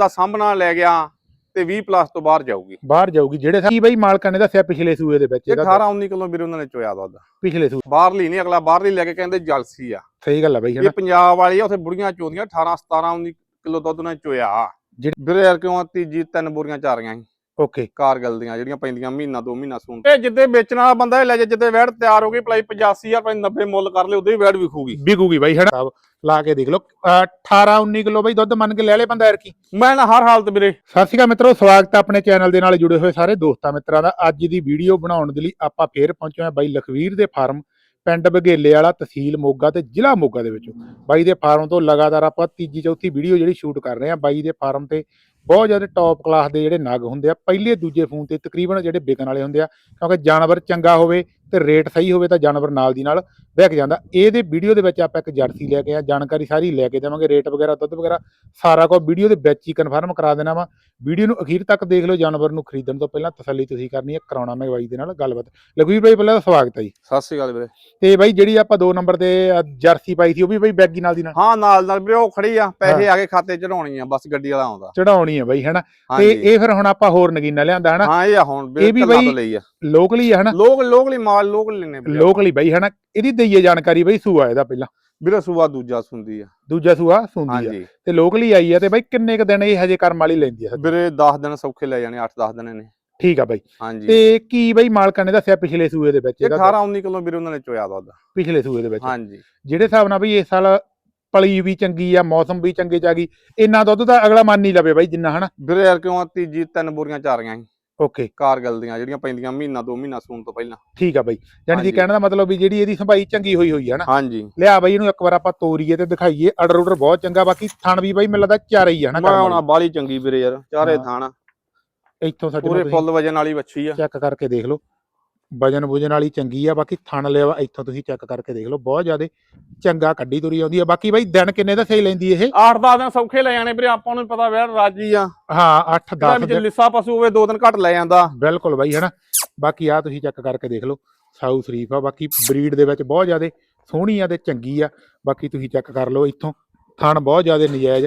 ਦਾ ਸਾਹਮਣਾ ਲੈ ਗਿਆ ਤੇ 20 ਪਲੱਸ ਤੋਂ ਬਾਹਰ ਜਾਊਗੀ। ਬਾਹਰ ਜਾਊਗੀ ਜਿਹੜੇ ਕੀ ਬਈ ਮਾਲਕਾਂ ਨੇ ਦੱਸਿਆ ਪਿਛਲੇ ਸੂਏ ਦੇ ਵਿੱਚ ਇਹ ਇਹਦਾ 18 19 ਕਿਲੋ ਵੀਰੇ ਉਹਨਾਂ ਨੇ ਚੋਇਆ ਦੁੱਧ। ਪਿਛਲੇ ਸੂਏ। ਬਾਹਰਲੀ ਨਹੀਂ ਅਗਲਾ ਬਾਹਰਲੀ ਲੈ ਕੇ ਕਹਿੰਦੇ ਜਲਸੀ ਆ। ਸਹੀ ਗੱਲ ਆ ਬਈ ਇਹ ਪੰਜਾਬ ਵਾਲੀ ਆ ਉੱਥੇ ਬੁੜੀਆਂ ਚੋਦੀਆਂ 18 17 19 ਕਿਲੋ ਦੁੱਧ ਉਹਨਾਂ ਨੇ ਚੋਇਆ। ਜਿਹੜੀ- ਵੀਰੇ ਕਿਉਂ ਤੀਜੀ ਤਿੰਨ ਬੋਰੀਆਂ ਚਾਰੀਆਂ ਸੀ। ਓਕੇ ਕਾਰਗਲ ਦੀਆਂ ਜਿਹੜੀਆਂ ਪੈਂਦੀਆਂ ਮਹੀਨਾ ਦੋ ਮਹੀਨਾ ਸੂਣ ਇਹ ਜਿੱਦੇ ਵੇਚਣ ਵਾਲਾ ਬੰਦਾ ਇਹ ਲੈ ਜਾ ਜਿੱਦੇ ਵੈੜ ਤਿਆਰ ਹੋ ਗਈ ਭਲਾਈ 85 ਜਾਂ 90 ਮੁੱਲ ਕਰ ਲੇ ਉਦੋਂ ਹੀ ਵੈੜ ਵਿਖੂਗੀ। ਵਿਕੂਗੀ ਬਾਈ ਸਾਹਿਬ ਲਾ ਕੇ ਦੇਖ ਲਓ। ਅਹ 18 19 ਕਿਲੋ ਬਾਈ ਦੁੱਧ ਮੰਨ ਕੇ ਲੈ ਲੈ ਬੰਦਾ ਯਾਰ ਕੀ ਮੈਂ ਨਾ ਹਰ ਹਾਲਤ ਵੀਰੇ। ਸਤਿ ਸ਼੍ਰੀ ਅਕਾਲ ਮਿੱਤਰੋ ਸਵਾਗਤ ਹੈ ਆਪਣੇ ਚੈਨਲ ਦੇ ਨਾਲ ਜੁੜੇ ਹੋਏ ਸਾਰੇ ਦੋਸਤਾਂ ਮਿੱਤਰਾਂ ਦਾ। ਅੱਜ ਦੀ ਵੀਡੀਓ ਬਣਾਉਣ ਦੇ ਲਈ ਆਪਾਂ ਫੇਰ ਪਹੁੰਚੇ ਹਾਂ ਬਾਈ ਲਖਵੀਰ ਦੇ ਫਾਰਮ ਪਿੰਡ ਬਘੇਲੇ ਵਾਲਾ ਤਹਿਸੀਲ ਮੋਗਾ ਤੇ ਜ਼ਿਲ੍ਹਾ ਮੋਗਾ ਦੇ ਵਿੱਚੋਂ। ਬਾਈ ਦੇ ਫਾਰਮ ਤੋਂ ਲਗਾਤਾਰ ਆਪਾਂ ਤੀਜੀ ਚੌਥੀ ਵੀਡੀਓ ਜਿਹੜੀ ਸ਼ੂਟ ਕਰ ਰਹੇ ਹਾਂ ਬਾਈ ਦੇ ਫਾਰਮ ਤੇ। ਬਹੁਤ ਜ਼ਿਆਦਾ ਟੌਪ ਕਲਾਸ ਦੇ ਜਿਹੜੇ ਨਗ ਹੁੰਦੇ ਆ, ਪਹਿਲੇ ਦੂਜੇ ਫੋਨ ਤੇ ਤਕਰੀਬਨ ਜਿਹੜੇ ਵਿਕਣ ਵਾਲੇ ਹੁੰਦੇ ਆ, ਕਿਉਂਕਿ ਜਾਨਵਰ ਚੰਗਾ ਹੋਵੇ ਤੇ ਰੇਟ ਸਹੀ ਹੋਵੇ ਤਾਂ ਜਾਨਵਰ ਨਾਲ ਦੀ ਨਾਲ ਵਿਕ ਜਾਂਦਾ। ਇਹਦੇ ਵੀਡੀਓ ਦੇ ਵਿੱਚ ਆਪਾਂ ਇੱਕ ਜਰਸੀ ਲੈ ਕੇ ਆ ਜਾਣਕਾਰੀ ਸਾਰੀ ਲੈ ਕੇ ਦੇਵਾਂਗੇ ਰੇਟ ਵਗੈਰਾ ਦੁੱਧ ਵਗੈਰਾ ਸਾਰਾ ਕੁਝ ਵੀਡੀਓ ਦੇ ਵਿੱਚ ਹੀ ਕਨਫਰਮ ਕਰਾ ਦੇਣਾ ਵਾ। ਵੀਡੀਓ ਨੂੰ ਅਖੀਰ ਤੱਕ ਦੇਖ ਲਓ ਜਾਨਵਰ ਨੂੰ ਖਰੀਦਣ ਤੋਂ ਪਹਿਲਾਂ ਤਸੱਲੀ ਤੁਸੀਂ ਕਰਨੀ ਹੈ ਕਰਾਉਣਾ ਮੈਂ ਬਾਈ ਦੇ ਨਾਲ ਗੱਲਬਾਤ। ਲਖਵੀਰ ਬਾਈ ਪਹਿਲਾਂ ਸਵਾਗਤ ਹੈ ਜੀ। ਸਤਿ ਸ੍ਰੀ ਅਕਾਲ ਵੀਰੇ। ਤੇ ਬਾਈ ਜਿਹੜੀ ਆਪਾਂ ਦੋ ਨੰਬਰ ਤੇ ਜਰਸੀ ਪਾਈ ਸੀ ਉਹ ਵੀ ਬਾਈ ਬੈਗੀ ਨਾਲ ਦੀ ਨਾਲ? ਹਾਂ ਨਾਲ ਨਾਲ ਵੀਰੇ ਉਹ ਖੜੀ ਆ ਪੈਸੇ ਆ ਕੇ ਖਾਤੇ ਚੜਾਉਣੀ ਆ ਬਸ ਗੱਡੀ ਵਾਲਾ ਆਉਂਦਾ। ਚੜਾਉਣੀ ਹੈ ਬਾਈ ਹਨਾ? ਤੇ ਇਹ ਫਿਰ ਹੁਣ ਆਪਾਂ ਹੋਰ ਨਗੀਨਾ ਲਿਆਂਦਾ ਹਨਾ? ਹਾਂ ਇਹ ਆ ਹੁਣ ਇਹ ਵੀ ਬਈ- ਲਈ ਆ। ਲੋਕਲੀ ਹਨਾ? ਲੋਕ ਲੋਕਲੀ ਮਾਲ ਲੋਕ ਲੈਣੇ ਵੀਰੇ ਲੋਕਲੀ ਬਾਈ ਹਨਾ? ਇਹਦੀ ਦਈਏ ਜਾਣਕਾਰੀ ਬਾਈ ਸੂਆ ਇਹਦਾ ਪਹਿਲਾਂ। ਵੀਰੇ ਸੂਆ ਦੂਜਾ ਸੁੰਦੀ ਆ। ਦੂਜਾ ਸੂਆ ਸੁੰਦੀ ਆ। ਤੇ ਲੋਕਲੀ ਆਈ ਆ ਤੇ ਬਾਈ ਕਿੰਨੇ ਕ ਦਿਨ ਇਹ ਹਜੇ ਕਰਮ ਵਾਲੀ ਲੈਂਦੀ ਆ ਵੀਰੇ 10 ਦਿਨ ਸੌਖੇ ਲੈ ਜਾਣੇ 8-10 ਦਿਨ ਨੇ ਠੀਕ ਆ ਬਾਈ। ਤੇ ਕੀ ਬਾਈ ਮਾਲਕਾਂ ਨੇ ਦੱਸਿਆ ਪਿਛਲੇ ਸੂਏ ਦੇ ਵਿੱਚ ਇਹ ਇਹਦਾ 18-19 ਕਿਲੋ ਵੀਰੇ ਉਹਨਾਂ ਨੇ ਚੋਇਆ ਦੁੱਧ। ਪਿਛਲੇ ਸੂਏ ਦੇ ਵਿੱਚ। ਹਾਂਜੀ। ਜਿਹੜੇ ਹਿਸਾਬ ਨਾਲ ਬਈ ਇਸ ਸਾਲ ਪਲੀ ਵੀ ਚੰਗੀ ਆ ਮੌਸਮ ਵੀ ਚੰਗੇ ਚ ਆ ਗਈ ਇੰਨਾ ਦੁੱਧ ਤਾਂ ਅਗਲਾ ਮੰਨ ਨਹੀਂ ਲਵੇ ਬਾਈ ਜਿੰਨਾ ਹਨਾ? ਵੀਰੇ ਯਾਰ ਕਿਉਂ ਤੀਜੀ ਤਿੰਨ ਬੋਰੀਆਂ ਚਾਰੀਆਂ ਸੀ। ਓਕੇ ਕਾਰਗਲ ਦੀਆਂ ਜਿਹੜੀਆਂ ਪੈਂਦੀਆਂ ਮਹੀਨਾ ਦੋ ਮਹੀਨਾ ਸੂਣ ਤੋਂ ਪਹਿਲਾਂ। ਠੀਕ ਆ ਬਾਈ। ਯਾਨੀ ਹਾਂਜੀ। ਕਹਿਣ ਦਾ ਮਤਲਬ ਵੀ ਜਿਹੜੀ ਇਹਦੀ ਸੰਭਾਈ ਚੰਗੀ ਹੋਈ ਹੋਈ ਆ ਨਾ। ਹਾਂਜੀ। ਲਿਆ ਬਾਈ ਇਹਨੂੰ ਇੱਕ ਵਾਰ ਆਪਾਂ ਤੋਰੀਏ ਤੇ ਦਿਖਾਈਏ। ਆਰਡਰ ਆਰਡਰ ਬਹੁਤ ਚੰਗਾ ਬਾਕੀ ਥਣ ਵੀ ਬਾਈ ਮੈਨੂੰ ਲੱਗਦਾ ਚਾਰੇ ਹੀ ਆ ਨਾ ਮੈਂ ਹੁਣ ਬਾਲੀ ਚੰਗੀ ਵੀਰੇ ਯਾਰ ਚਾਰੇ ਹਾਂ। ਥਾਣਾ। ਇੱਥੋਂ ਸਾਡੇ ਪੂਰੇ ਫੁੱਲ ਵਜਨ ਵਾਲੀ ਵੱਛੀ ਆ। ਚੈੱਕ ਕਰਕੇ ਦੇਖ ਲਓ। ਵਜਨ ਵੁਜਨ ਵਾਲੀ ਚੰਗੀ ਆ ਬਾਕੀ ਥਣ ਲਿਆ ਇੱਥੋਂ ਤੁਸੀਂ ਚੈੱਕ ਕਰਕੇ ਦੇਖ ਲਓ ਬਹੁਤ ਜ਼ਿਆਦਾ ਚੰਗਾ ਕੱਢੀ ਤੁਰੀ ਆਉਂਦੀ ਆ। ਬਾਕੀ ਬਾਈ ਦਿਨ ਕਿੰਨੇ ਦਾ ਸਹੀ ਲੈਂਦੀ ਇਹ? 8-10 ਦਿਨ ਸੌਖੇ ਲੈ ਜਾਣੇ ਵੀਰੇ ਆਪਾਂ ਨੂੰ ਪਤਾ ਵੈਰ ਰਾਜੀ ਆ। ਹਾਂ 8 ਇਹਦਾ 10 ਵਿੱਚ ਲਿੱਸਾ ਪਸ਼ੂ ਹੋਵੇ ਦੋ ਦਿਨ ਘੱਟ ਲੈ ਜਾਂਦਾ। ਬਿਲਕੁਲ ਬਾਈ ਹਨਾ? ਬਾਕੀ ਆ ਤੁਸੀਂ ਚੈੱਕ ਕਰਕੇ ਦੇਖ ਲਓ ਸਾਊ ਸ਼ਰੀਫ ਆ ਬਾਕੀ ਬਰੀਡ ਦੇ ਵਿੱਚ ਬਹੁਤ ਜ਼ਿਆਦਾ ਸੋਹਣੀ ਆ ਤੇ ਚੰਗੀ ਆ। ਬਾਕੀ ਤੁਸੀਂ ਚੈੱਕ ਕਰ ਲਓ ਇੱਥੋਂ ਥਣ ਬਹੁਤ ਜ਼ਿਆਦਾ ਨਜਾਇਜ਼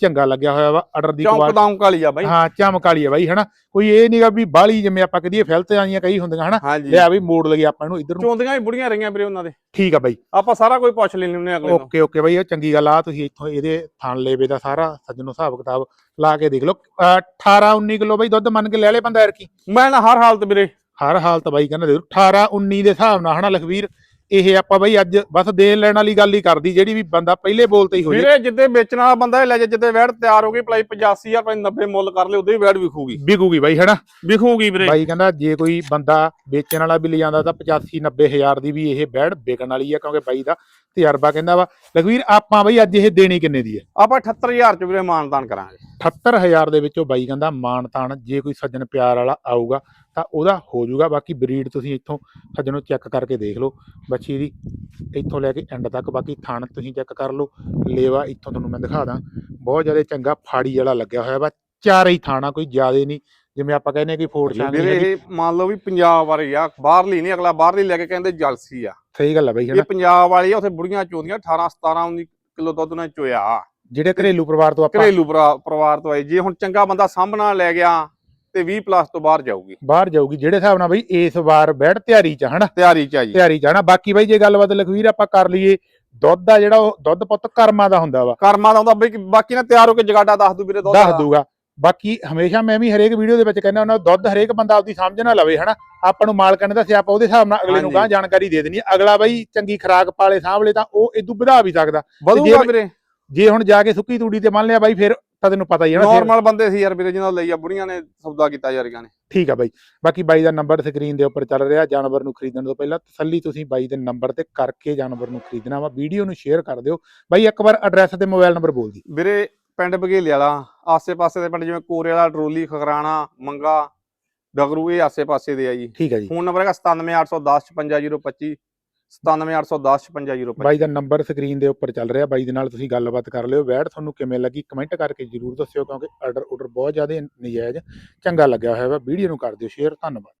ਚੰਗਾ ਲੱਗਿਆ ਹੋਇਆ ਵਾ ਆਰਡਰ ਦੀ ਚੌਂਕ ਦੌਂਕ ਵਾਲੀ ਆ ਬਾਈ। ਹਾਂ ਚਮਕ ਵਾਲੀ ਆ ਬਾਈ ਹਨਾ? ਕੋਈ ਇਹ ਨਹੀਂਗਾ ਵੀ ਬਾਹਲੀ ਜਿਵੇਂ ਆਪਾਂ ਕਹਦੀਏ ਫਿਲਤ ਆਈਆਂ ਕਈ ਹੁੰਦੀਆਂ ਹਨਾ? ਹਾਂਜੀ। ਲਿਆ ਵੀ ਮੋੜ ਲਈਏ ਆਪਾਂ ਇਹਨੂੰ ਇੱਧਰ ਨੂੰ। ਚੋਂਦੀਆਂ ਹੀ ਬੁੜੀਆਂ ਰਹੀਆਂ ਵੀਰੇ ਉਹਨਾਂ ਦੇ। ਠੀਕ ਆ ਬਾਈ। ਆਪਾਂ ਸਾਰਾ ਕੋਈ ਪੁੱਛ ਲੈਣੇ ਉਹਨੇ ਅਗਲੇ ਓਕੇ ਓਕੇ ਬਾਈ ਇਹ ਚੰਗੀ ਗੱਲ ਆ ਤੁਸੀਂ ਇੱਥੋਂ ਇਹਦੇ ਥਣ ਲੇਵੇ ਦਾ ਸਾਰਾ ਸੱਜਣੋ ਹਿਸਾਬ ਕਿਤਾਬ ਲਾ ਕੇ ਦੇਖ ਲਓ। ਅਹ 18 19 ਕਿਲੋ ਬਾਈ ਦੁੱਧ ਮੰਨ ਕੇ ਲੈ ਲੈ ਬੰਦਾ ਯਾਰ ਕੀ ਮੈਂ ਨਾ ਹਰ ਹਾਲਤ ਵੀਰੇ। ਹਰ ਹਾਲਤ ਬਾਈ ਕਹਿੰਦਾ ਦੇਖੋ 18 19 ਦੇ ਹਿਸਾਬ ਨਾਲ ਹਨਾ ਲਖਵੀਰ? ਇਹ ਆਪਾਂ ਬਾਈ ਅੱਜ ਬਸ ਦੇਣ ਲੈਣ ਵਾਲੀ ਗੱਲ ਹੀ ਕਰਦੀ ਜਿਹੜੀ ਵੀ ਬੰਦਾ ਪਹਿਲੇ ਬੋਲ ਤੇ ਹੀ ਹੋ ਜੇ। ਵੀਰੇ ਜਿੱਦੇ ਵੇਚਣ ਵਾਲਾ ਬੰਦਾ ਇਹ ਲੈ ਜਾ ਜਿੱਦੇ ਵੈੜ ਤਿਆਰ ਹੋ ਗਈ ਭਲਾਈ 85 ਜਾਂ 90 ਮੁੱਲ ਕਰ ਲੇ ਉਦੋਂ ਹੀ ਵੈੜ ਵਿਖੂਗੀ। ਵਿਕੂਗੀ ਬਾਈ ਹਨਾ? ਵਿਖੂਗੀ ਵੀਰੇ। ਬਾਈ ਕਹਿੰਦਾ ਜੇ ਕੋਈ ਬੰਦਾ ਵੇਚਣ ਵਾਲਾ ਵੀ ਲਿਜਾਂਦਾ ਤਾਂ 85 90 ਹਜ਼ਾਰ ਦੀ ਵੀ ਇਹ ਬੈੜ ਵਿਕਣ ਵਾਲੀ ਆ ਕਿਉਂਕਿ ਬਾਈ ਦਾ ਤਜਰਬਾ ਕਹਿੰਦਾ ਵਾ। ਲਖਵੀਰ ਆਪਾਂ ਬਾਈ ਅੱਜ ਇਹ ਦੇਣੀ ਕਿੰਨੇ ਦੀ ਹੈ ਆਪਾਂ 78000 ਚ ਵੀਰੇ ਮਾਨਦਾਨ ਕਰਾਂਗੇ। 78000 ਦੇ ਵਿੱਚੋਂ ਬਾਈ ਕਹਿੰਦਾ ਮਾਣ ਤਾਣ ਜੇ ਕੋਈ ਸੱਜਣ ਪਿਆਰ ਵਾਲਾ ਆਊਗਾ ਤਾਂ ਉਹਦਾ ਹੋ ਜਾਊਗਾ ਬਾਕੀ ਬਰੀਡ ਤੁਸੀਂ ਇੱਥੋਂ ਸੱਜਣੋਂ ਚੈੱਕ ਕਰਕੇ ਦੇਖ ਲਓ। ਬੱਚੀ ਦੀ ਇੱਥੋਂ ਲੈ ਕੇ ਐਂਡ ਤੱਕ ਬਾਕੀ ਥਣ ਤੁਸੀਂ ਚੈੱਕ ਕਰ ਲਓ। ਲੇਵਾ ਇੱਥੋਂ ਤੁਹਾਨੂੰ ਮੈਂ ਦਿਖਾ ਦਾਂ। ਬਹੁਤ ਜ਼ਿਆਦਾ ਚੰਗਾ ਫਾੜੀ ਵਾਲਾ ਲੱਗਿਆ ਹੋਇਆ ਵਾ। ਚਾਰੇ ਹੀ ਥਾਣਾ ਕੋਈ ਜ਼ਿਆਦੇ ਨਹੀਂ। ਜਿਵੇਂ ਆਪਾਂ ਕਹਿੰਦੇ ਕਿ ਫੋਰ ਵੀਰੇ ਇਹ ਮੰਨ ਲਓ ਵੀ ਪੰਜਾਬ ਵਾਲੀ ਆ ਬਾਹਰਲੀ ਨਹੀਂ ਅਗਲਾ ਬਾਹਰਲੀ ਲੈ ਕੇ ਕਹਿੰਦੇ ਜਲਸੀ ਆ। ਸਹੀ ਗੱਲ ਆ ਬਾਈ ਇਹ ਪੰਜਾਬ ਵਾਲੀ ਆ ਉੱਥੇ ਬੁੜੀਆਂ ਚੋਦੀਆਂ 18 17 19 ਕਿਲੋ ਦੁੱਧ ਉਹਨਾਂ ਨੇ ਚੋਇਆ। ਜਿਹੜੇ ਘਰੇਲੂ ਪਰਿਵਾਰ ਤੋਂ ਆਪਾਂ ਘਰੇਲੂ ਪਰਿਵਾ- ਪਰਿਵਾਰ ਤੋਂ ਆਏ। ਜੇ ਹੁਣ ਚੰਗਾ ਬੰਦਾ ਸਾਹਮਣਾ ਲੈ ਗਿਆ ਤੇ 20 ਪਲੱਸ ਤੋਂ ਬਾਹਰ ਜਾਊਗੀ। ਬਾਹਰ ਜਾਊਗੀ ਜਿਹੜੇ ਹਿਸਾਬ ਨਾਲ ਬਈ ਇਸ ਵਾਰ ਬੈੜ ਤਿਆਰੀ ਚ ਹਨਾ? ਤਿਆਰੀ ਚ ਆ ਜੀ। ਤਿਆਰੀ ਚ ਹਨਾ? ਬਾਕੀ ਬਈ ਜੇ ਗੱਲਬਾਤ ਲਖਵੀਰ ਆਪਾਂ ਕਰ ਲਈਏ ਦੁੱਧ ਦਾ ਜਿਹੜਾ ਉਹ ਦੁੱਧ ਪੁੱਤ ਕਰਮਾਂ ਦਾ ਹੁੰਦਾ ਵਾ। ਕਰਮਾਂ ਦਾ ਹੁੰਦਾ ਬਈ ਬਾਕੀ ਨਾ ਤਿਆਰ ਹੋ ਕੇ ਜਗਾਡਾ ਦੱਸ ਦੂ ਵੀਰੇ ਦੁੱਧ ਦੱਸ। ਦੂਗਾ। ਬਾਕੀ ਹਮੇਸ਼ਾ ਮੈਂ ਵੀ ਹਰੇਕ ਵੀਡੀਓ ਦੇ ਵਿੱਚ ਕਹਿੰਦਾ ਉਹਨਾਂ ਦੁੱਧ ਹਰੇਕ ਬੰਦਾ ਆਪਦੀ ਸਮਝ ਨਾ ਲਵੇ ਹਨਾ? ਆਪਾਂ ਨੂੰ ਮਾਲਕਾਂ ਨੇ ਦੱਸਿਆ ਆਪਾਂ ਉਹਦੇ ਹਿਸਾਬ ਨਾਲ ਅਗਲੇ ਨੂੰ। ਗਾਂ ਜਾਣਕਾਰੀ ਦੇ ਦੇਣੀ। ਅਗਲਾ ਬਈ ਚੰਗੀ ਖਰਾਕ ਪਾਲੇ ਸਾਂਭਲੇ ਤਾਂ ਉਹ ਇਦੋਂ ਵਧਾ ਵੀ ਸਕਦਾ। ਵਧੂਗਾ ਜੇ- ਵੀਰੇ। ਜੇ ਹੁਣ ਜਾ ਕੇ ਸੁੱਕੀ ਤੂੜੀ ਤੇ ਮੰਨ ਲਿਆ ਬਾਈ ਫਿਰ ਤਾਂ ਤੈਨੂੰ ਪਤਾ ਹੀ ਹੈ ਨਾ ਫਿਰ। ਨਾਰਮਲ ਬੰਦੇ ਸੀ ਯਾਰ ਵੀਰੇ ਜਿਹਨਾਂ ਲਈ ਆ ਬੁੜੀਆਂ ਨੇ ਸੌਦਾ ਕੀਤਾ ਯਾਰੀਆਂ ਨੇ। ਠੀਕ ਆ ਬਾਈ। ਬਾਕੀ ਬਾਈ ਦਾ ਨੰਬਰ ਸਕਰੀਨ ਦੇ ਉੱਪਰ ਚੱਲ ਰਿਹਾ ਜਾਨਵਰ ਨੂੰ ਖਰੀਦਣ ਤੋਂ ਪਹਿਲਾਂ ਤਸੱਲੀ ਤੁਸੀਂ ਬਾਈ ਦੇ ਨੰਬਰ ਤੇ ਕਰਕੇ ਜਾਨਵਰ ਨੂੰ ਖਰੀਦਣਾ ਵਾ। ਵੀਡੀਓ ਨੂੰ ਸ਼ੇਅਰ ਕਰ ਦਿਓ। ਬਾਈ ਇੱਕ ਵਾਰ ਐਡਰੈਸ ਤੇ ਮੋਬਾਈਲ ਨੰਬਰ ਬੋਲ ਦੀ। ਵੀਰੇ ਪਿੰਡ ਬਘੇਲੇ ਵਾਲਾ ਆਸੇ-ਪਾਸੇ ਦੇ ਪਿੰਡ ਜਿਵੇਂ ਕੋਰੇ ਵਾਲਾ ਟਰੋਲੀ ਖਗਰਾਣਾ ਮੰਗਾ ਡਗਰੂ ਇਹ ਆਸੇ-ਪਾਸੇ ਦੇ ਆ ਜੀ। ਠੀਕ ਆ ਜੀ। ਫੋਨ ਨੰਬਰ ਹੈਗਾ 97810 55025 97810 55025 ਬਾਈ ਦਾ ਨੰਬਰ ਸਕਰੀਨ ਦੇ ਉੱਪਰ ਚੱਲ ਰਿਹਾ। ਬਾਈ ਦੇ ਨਾਲ ਤੁਸੀਂ ਗੱਲਬਾਤ ਕਰ ਲਿਓ। ਵੈੜ ਤੁਹਾਨੂੰ ਕਿਵੇਂ ਲੱਗੀ? ਕਮੈਂਟ ਕਰਕੇ ਜਰੂਰ ਦੱਸਿਓ ਕਿਉਂਕਿ ਆਰਡਰ ਆਰਡਰ ਬਹੁਤ ਜ਼ਿਆਦਾ ਨਜਾਇਜ਼ ਚੰਗਾ ਲੱਗਿਆ ਹੋਇਆ ਵਾ। ਵੀਡੀਓ ਨੂੰ ਕਰ ਦਿਓ ਸ਼ੇਅਰ ਧੰਨਵਾਦ।